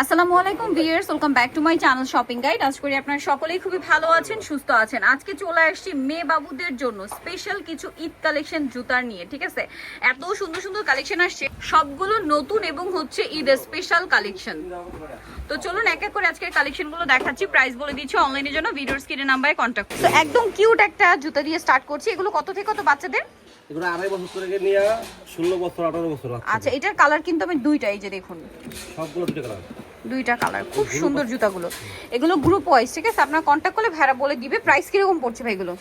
আসসালামু আলাইকুম viewers welcome back to my channel shopping guide আজ করি আপনারা সকলেই খুবই ভালো আছেন, সুস্থ আছেন। আজকে চলে আসছি মেয়ে বাবুদের জন্য স্পেশাল কিছু ঈদ কালেকশন জুতার নিয়ে, ঠিক আছে? এত সুন্দর সুন্দর কালেকশন আসছে। সবগুলো নতুন এবং হচ্ছে ঈদের স্পেশাল কালেকশন তো চলুন এক এক করে আজকের কালেকশনগুলো দেখাচ্ছি। প্রাইস বলে দিচ্ছি অনলাইনের জন্য ভিডিওর স্ক্রিনে নাম্বারে কন্ট্যাক্ট তো একদম কিউট একটা জুতা দিয়ে স্টার্ট করছি। এগুলো কত থেকে কত বাচ্চাদের? এগুলো আড়াই বছর থেকে নিয়ে ষোলো বছর আঠারো বছর আচ্ছা এটার কালার কিন্তু আমি দুইটা এই যে দেখুন। সবগুলো দুটো কালার দুইটা কালার খুব সুন্দর জুতাগুলো। এগুলো গ্রুপ ওয়াইজ ঠিক আছে? আপনার কন্ট্যাক্ট করলে ভাড়া বলে দিবে প্রাইস কি রকম পড়ছে ভাই এগুলো?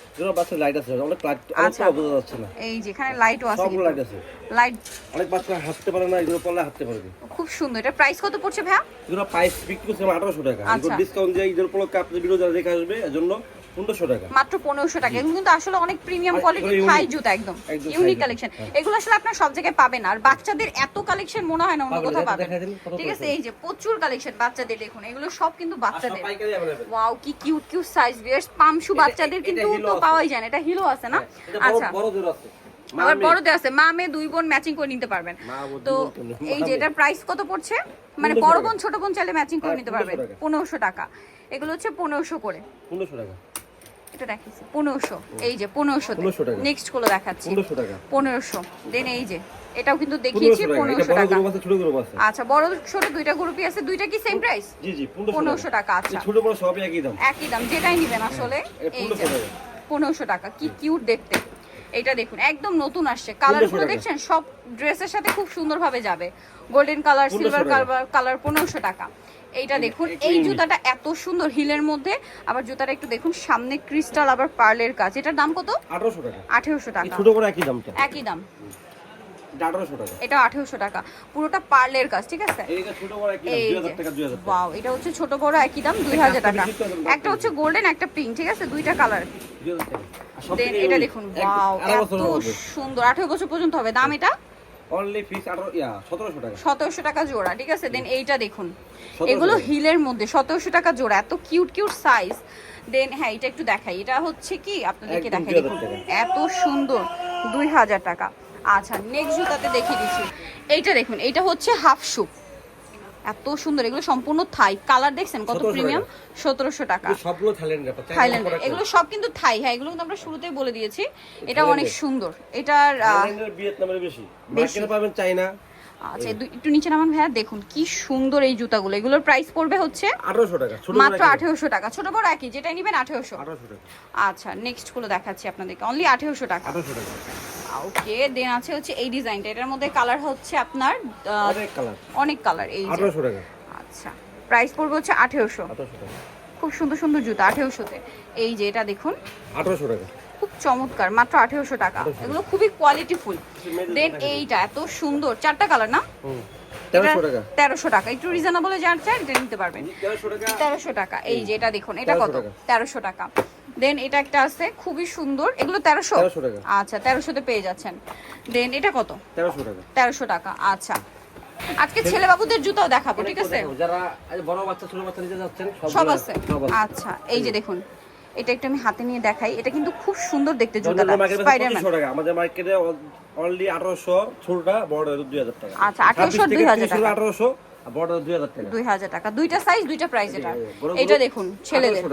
লাইট আছে অনেক আচ্ছা। বোঝা যাচ্ছে না। এই যে এখানে লাইটও আছে সব লাইট আছে। লাইট অনেক বাচ্চা হাঁটতে পারে না এগুলো পড়লে হাঁটতে পারবে খুব সুন্দর। এটা প্রাইস কত পড়ছে ভাই এগুলো প্রাইস বিক্রি করছে 1800 টাকা। এগুলো আচ্ছা। ডিসকাউন্ট দিয়ে এগুলো পুরো কাপ ভিডিও যারা দেখে আসবে এজন্য মাত্র টাকা। কিন্তু আসলে অনেক প্রিমিয়াম কোয়ালিটির একদম। ইউনিক কালেকশন এগুলো আসলে সব জায়গায় পাবেন। আর বাচ্চাদের এত কালেকশন মনে হয় না অন্য কোথাও ঠিক আছে এই যে প্রচুর কালেকশন বাচ্চাদের দেখুন এগুলো সব কিন্তু বাচ্চাদের। কি সাইজ পামশু বাচ্চাদের কিন্তু পাওয়াই যায় না এটা হিলো আছে না? আচ্ছা। আবার বড় আছে। মা মেয়ে দুই বোন ম্যাচিং করে নিতে পারবেন। তো এই যে এটার প্রাইস কত পড়ছে? মানে বড় বোন ছোট বোন চাইলে ম্যাচিং করে নিতে পারবেন। পনেরোশো টাকা। এগুলো হচ্ছে পনেরোশো করে। পনেরোশো টাকা। এটা পনেরোশো। এই যে পনেরোশো নেক্সটগুলো দেখাচ্ছি। পনেরোশো দেন এই যে এটাও কিন্তু দেখিয়েছি পনেরোশো টাকা। আচ্ছা বড় ছোট দুইটা গ্রুপই আছে? দুইটা কি সেম প্রাইস জি জি পনেরোশো টাকা। আচ্ছা। ছোট বড় সবই একই দাম। একই দাম যেটাই নিবেন আসলে এই যে পনেরোশো টাকা কি কিউট দেখতে। এটা দেখুন একদম নতুন আসছে। কালারগুলো দেখছেন? সব ড্রেসের সাথে খুব সুন্দর ভাবে যাবে গোল্ডেন কালার সিলভার কালার পনেরোশো টাকা। এইটা দেখুন এই জুতাটা এত সুন্দর হিলের মধ্যে। আবার জুতাটা একটু দেখুন সামনে ক্রিস্টাল আবার পার্লের কাজ। এটার দাম কত? আঠারোশো টাকা। আঠেরোশো এই টাকা ছোট বড় একই দামটা। একই দাম। এটা আঠারোশো টাকা। পুরোটা পার্লের কাজ ঠিক আছে? দাম এটা হচ্ছে ছোট বড় একই দাম দুই হাজার টাকা। একটা হচ্ছে গোল্ডেন একটা পিঙ্ক ঠিক আছে? দুইটা কালার দেন এটা দেখুন ওয়াও এত সুন্দর। আঠেরো বছর পর্যন্ত হবে। দাম এটা? অনলি ফিক্স আঠারো ইয়া সতেরোশো টাকা। সতেরোশো টাকা জোড়া ঠিক আছে? দেন এইটা দেখুন। এগুলো হিলের মধ্যে সতেরোশো টাকা জোড়া এত কিউট কিউট সাইজ দেন হ্যাঁ এটা একটু দেখাই। এটা হচ্ছে কি? আপনাদেরকে দেখাই দেখুন। এত সুন্দর দুই হাজার টাকা। আচ্ছা নেক্সট জুতাতে দেখিয়ে দিচ্ছি। এইটা দেখুন এইটা হচ্ছে হাফ শু এত সুন্দর এগুলো সম্পূর্ণ থাই। কালার দেখছেন কত প্রিমিয়াম সতেরোশো টাকা। সবগুলো থাইল্যান্ডের থাইল্যান্ড। এগুলো সব কিন্তু থাই। হ্যাঁ এগুলো কিন্তু আমরা শুরুতেই বলে দিয়েছি। এটা অনেক সুন্দর। এটার ভিয়েতনামের বেশি। মার্কেটে পাবেন চাইনা আচ্ছা একটু নিচে নামান ভাইয়া দেখুন কি সুন্দর এই জুতাগুলো। এগুলোর প্রাইস পড়বে হচ্ছে আঠারোশো টাকা মাত্র আঠেরোশো টাকা। ছোট বড় একই যেটাই নিবেন আঠেরোশো। আঠারোশো আচ্ছা নেক্সটগুলো দেখাচ্ছি আপনাদেরকে। অনলি আঠেরোশো টাকা। আঠারোশো টাকা। ওকে দেন আছে হচ্ছে এই ডিজাইনটা। এটার মধ্যে কালার হচ্ছে আপনার অনেক কালার অনেক কালার এই যে। আঠারোশো টাকা। আচ্ছা প্রাইস পড়বে হচ্ছে আঠেরোশো। আঠারোশো টাকা। খুব সুন্দর সুন্দর জুতা আঠেরোশোতে। এই যে এটা দেখুন। আঠারোশো টাকা। খুব চমৎকার মাত্র আঠেরোশো টাকা। এগুলো খুবই কোয়ালিটিফুল দেন এইটা এত সুন্দর চারটা কালার না? হুম। তেরোশো টাকা। একটু রিজনেবল যার চান এটা নিতে পারবেন। তেরোশো টাকা? এই যে এটা দেখুন এটা কত? তেরোশো টাকা। দেন এটা একটা আছে খুবই সুন্দর। এগুলো তেরোশো? 1300 টাকা। আচ্ছা তেরোশোতে পেয়ে যাচ্ছেন। দেন এটা কত? তেরোশো টাকা। তেরোশো টাকা আচ্ছা। আজকে ছেলে বাবুদের জুতাও দেখাবো ঠিক আছে? যারা বড় বাচ্চা ছোট বাচ্চা নিতে যাচ্ছেন সব আছে? আচ্ছা এই যে দেখুন এটা একটু আমি হাতে নিয়ে দেখাই। এটা কিন্তু খুব সুন্দর দেখতে জুতাটা স্পাইডারম্যান টাকা। আমাদের মার্কেটে অনলি আঠারোশো ছোটটা বড় দুই হাজার টাকা। আচ্ছা, 1800 2000 টাকা। আঠারোশো আর বড় দুই হাজার টাকা। দুইটা সাইজ দুইটা প্রাইস এটা। এটা দেখুন ছেলেদের।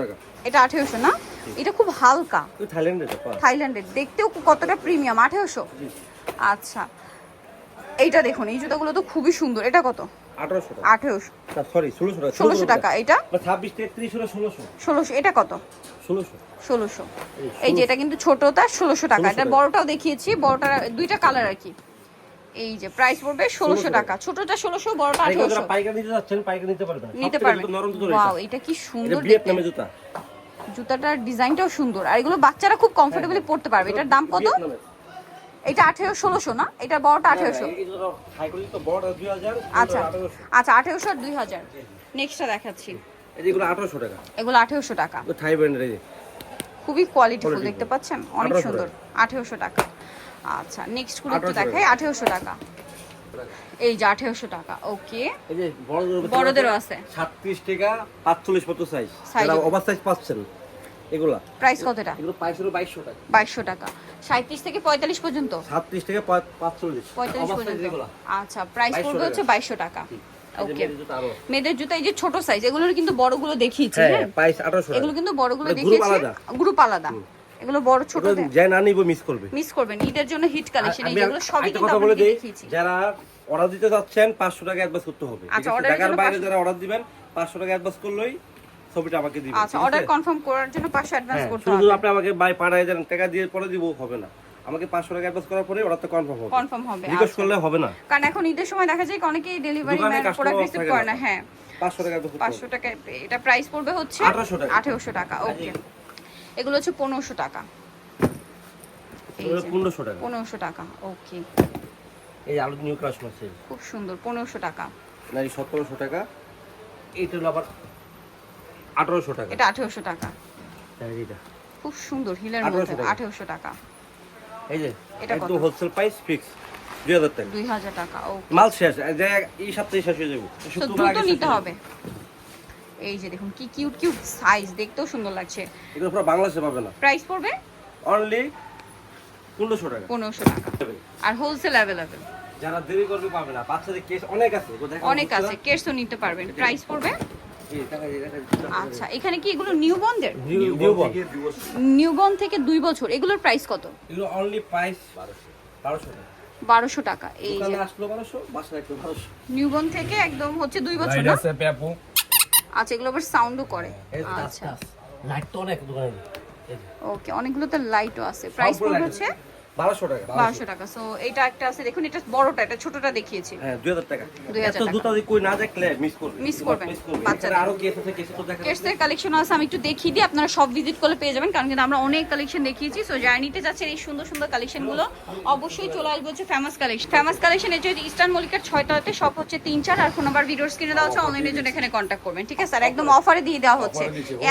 এটা আঠেরোশো না? এটা খুব হালকা। থাইল্যান্ডের দেখতেও কতটা প্রিমিয়াম আঠেরোশো? আচ্ছা। এইটা দেখুন এই জুতাগুলো তো খুবই সুন্দর। এটা কত? ষোলোশো টাকা। এটা? ষোলোশো। এটা কত? ষোলোশো। এই যে এটা কিন্তু ছোটটা ষোলোশো টাকা। এটা। বড়টাও দেখিয়েছি। বড়টা দুইটা কালার আর কি। এই যে প্রাইস পড়বে ষোলোশো টাকা। ছোটটা ষোলোশো বড়টা আঠেরোশো। নিতে পারবেন। নিতে এটা এটা কি সুন্দর ভিয়েতনামে জুতা। জুতাটার ডিজাইনটাও সুন্দর। আর এগুলো বাচ্চারা খুব কমফোর্টেবলি পড়তে পারবে। এটার দাম কত। এটা আঠেরো ষোলোশো না? এটা বড়টা আঠেরোশো। হ্যাঁ, হাজার আচ্ছা। আচ্ছা আঠেরোশো দুই হাজার। নেক্সটটা দেখাচ্ছি। এই যেগুলো আঠারোশো টাকা। এগুলো আঠেরোশো টাকা। থাই ব্র্যান্ডের খুবই কোয়ালিটিফুল দেখতে পাচ্ছেন? অনেক সুন্দর। আঠেরোশো টাকা। আচ্ছা নেক্সটগুলো একটু দেখাই। আঠেরোশো টাকা। এই যে আঠেরোশো টাকা। ওকে। বড়দেরও আছে। সাতত্রিশ টাকা পাঁচচল্লিশ মতো সাইজ ওভার সাইজ পাচ্ছেন। এগুলা। প্রাইস এগুলো প্রাইস হলো টাকা। বাইশশো টাকা। সাঁত্রিশ থেকে পঁয়তাল্লিশ পর্যন্ত? সাতত্রিশ থেকে পাঁচ- পাঁচচল্লিশ। পঁয়তাল্লিশ ওভার সাইজ পর্যন্ত আচ্ছা প্রাইস পড়বে হচ্ছে টাকা। বাইশশো টাকা। ওকে মেয়েদের জুতো এই যে ছোট সাইজ এগুলোর কিন্তু বড়গুলো দেখিয়েছি হ্যাঁ হ্যাঁ? প্রাইস এগুলো কিন্তু বড়গুলো দেখিয়েছি। গ্রুপ আলাদা। এগুলো বড় ছোট যে না নিব মিস করবে। মিস করবেন ঈদের জন্য হিট কালেকশন এই যেগুলো সবই কিন্তু দিই দেখিয়েছি। যারা অর্ডার দিতে যাচ্ছেন পাঁচশো টাকা অ্যাডভান্স করতে হবে। আচ্ছা, ঢাকার বাইরে যারা অর্ডার দিবেন পাঁচশো টাকা অ্যাডভান্স করলেই ছবিটা আমাকে দিবেন আচ্ছা অর্ডার কনফার্ম করার জন্য পাঁচশো অ্যাডভান্স হ্যাঁ, করতে শুধু হবে। আপনি আমাকে বাই পাঠায় দেন টাকা দিয়ে পরে দিব হবে না। আমাকে পাঁচশো টাকা অ্যাডভান্স করার পরে অর্ডারটা কনফার্ম হবে। কনফার্ম হবে রিকোয়েস্ট আচ্ছা। করলে হবে না। কারণ এখন ঈদের সময় দেখা যায় অনেকেই ডেলিভারি ম্যান প্রোডাক্ট রিসিভ করে না। হ্যাঁ। পাঁচশো টাকা অ্যাডভান্স করতে হবে। পাঁচশো টাকা এটা প্রাইস পড়বে হচ্ছে 1800 টাকা। আঠেরোশো টাকা ওকে এগুলো হচ্ছে পনেরোশো টাকা। এই এগুলো যে, পনেরোশো টাকা। পনেরোশো টাকা ওকে এই আলু নিউ ক্লাস মাসের খুব সুন্দর পনেরোশো টাকা। না এই সতেরোশো টাকা। এইটা হলো আবার আঠারোশো টাকা। এটা আঠেরোশো টাকা। খুব সুন্দর হিলের মধ্যে। আঠেরোশো টাকা। এই যে এটা কত? হোলসেল প্রাইস ফিক্স দুই হাজার টাকা। দুই হাজার টাকা ওকে মাল শেষ এই সপ্তাহে শেষ হয়ে যাবে। দ্রুত নিতে হবে। এই যে দেখুন কি কিউট কিউট সাইজ দেখতেও সুন্দর লাগছে। এগুলো পুরো বাংলাদেশে পাবে না। প্রাইস পড়বে? অনলি পনেরোশো টাকা। পনেরোশো টাকা। আর হোলসেল অ্যাভেলেবেল যারা দেরি করবে পাবে না। বাচ্চাদের কেস অনেক আছে। অনেক। আছে কেটসও নিতে পারবেন। প্রাইস পড়বে? আচ্ছা এখানে কি এগুলো নিউ বন্ডের New- new ball। New bond থেকে দুই বছর এগুলোর প্রাইস কত? এগুলো অনলি প্রাইস বারোশো টাকা। বারোশো টাকা এই যে। দোকানে আসলো বারোশো বাসায় একটু বারোশো। নিউ বন্ড থেকে একদম হচ্ছে দুই বছর না? আছে পেপু আচ্ছা এগুলো আবার সাউন্ডও করে। আচ্ছা। লাইট তো অনেক দোকানে। ওকে অনেকগুলোতে লাইটও আছে। প্রাইস পড়বে হচ্ছে? বারোশো টাকা। বারোশো টাকা। সো এটা একটা আছে দেখুন এটা বড়টা এটা ছোটটা দেখিয়েছি। হ্যাঁ দুই হাজার টাকা। 2000 এত জুতা দিয়ে কই না দেখলে মিস করবে। মিস করবে বাচ্চাদের। আরও কেস আছে কেস তো দেখা কেটসের কালেকশন আছে আমি একটু দেখিয়ে দিই আপনারা সব ভিজিট করলে পেয়ে যাবেন কারণ কিন্তু আমরা অনেক কালেকশন দেখিয়েছি। সো যারা নিতে যাচ্ছেন এই সুন্দর সুন্দর কালেকশনগুলো অবশ্যই চলে আসবে হচ্ছে ফেমাস কালেকশন ফেমাস কালেকশন এটা হচ্ছে ইস্টার্ন সব হচ্ছে তিন চার আর ফোন নাম্বার ভিডিওর স্ক্রিনে দেওয়া হচ্ছে অনলাইনের জন্য এখানে কন্ট্যাক্ট করবেন ঠিক আছে? আর একদম অফারে দিয়ে দেওয়া হচ্ছে।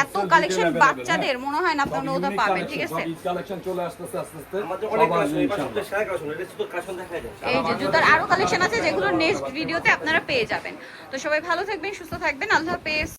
এত কালেকশন বাচ্চাদের মনে হয় না আপনারা ওটা পাবেন ঠিক আছে? কালেকশন চলে আসতেছে আস্তে আস্তে। আমাদের অনেক এই যে জুতার আরও কালেকশন আছে যেগুলো নেক্সট ভিডিওতে আপনারা পেয়ে যাবেন। তো সবাই ভালো থাকবেন সুস্থ থাকবেন আল্লাহ হাফেজ।